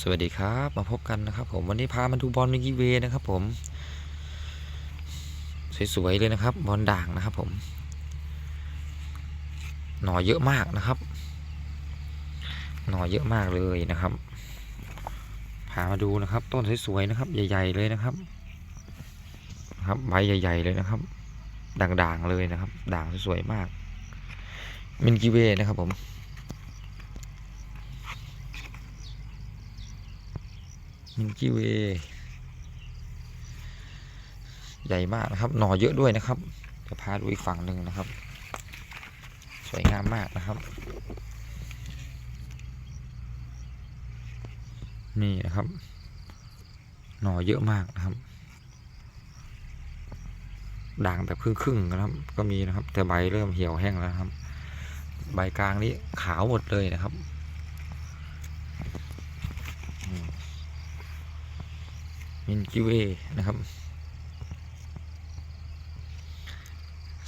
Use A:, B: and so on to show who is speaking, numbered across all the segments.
A: สวัสดีครับ มาพบกันนะครับ ผมวันนี้พามาดูบอลมิกิเวนะครับ ผม สวยๆเลยนะครับ บอลด่างนะครับ ผม หน่อเยอะมากนะครับ หน่อเยอะมากเลยนะครับพามาดูนะครับ ต้นสวยๆนะครับ ใหญ่ ๆเลยนะครับครับใบใหญ่ ๆ เลยนะครับ ด่างๆเลยนะครับ ด่างสวยๆมากมินกิเวนะครับ ผม มินกี้เวย์ใหญ่มากนะครับ หน่อเยอะด้วยนะครับ จะพาดูอีกฝั่งหนึ่งนะครับ สวยงามมากนะครับ นี่นะครับ หน่อเยอะมากนะครับด่างแบบครึ่งๆนะครับ ก็มีนะครับ แต่ใบเริ่มเหี่ยวแห้งแล้วนะครับ ใบกลางนี้ขาวหมดเลยนะครับ มินกิเวนะครับ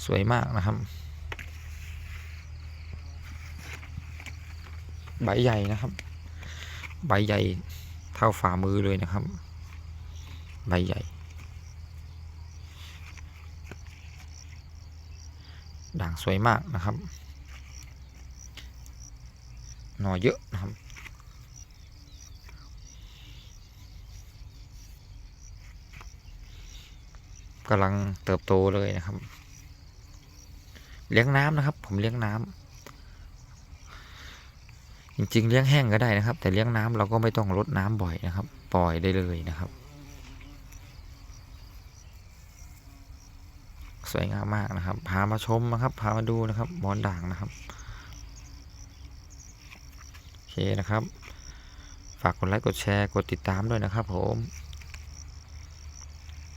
A: สวยมากนะครับ ใบใหญ่นะครับ ใบใหญ่เท่าฝ่ามือเลยนะครับ ใบใหญ่ ด่างสวยมากนะครับ หน่อเยอะนะครับ กำลังเติบโตเลยนะครับ เลี้ยงน้ำนะครับ ผมเลี้ยงน้ำจริงๆ เลี้ยงแห้งก็ได้นะครับ แต่เลี้ยงน้ำเราก็ไม่ต้องลดน้ำบ่อยนะครับ ปล่อยได้เลยนะครับ สวยงามมากนะครับ พามาชมนะครับ พามาดูนะครับบอนด่างนะครับโอเคนะครับ ฝากกดไลค์กดแชร์กดติดตามด้วยนะครับผม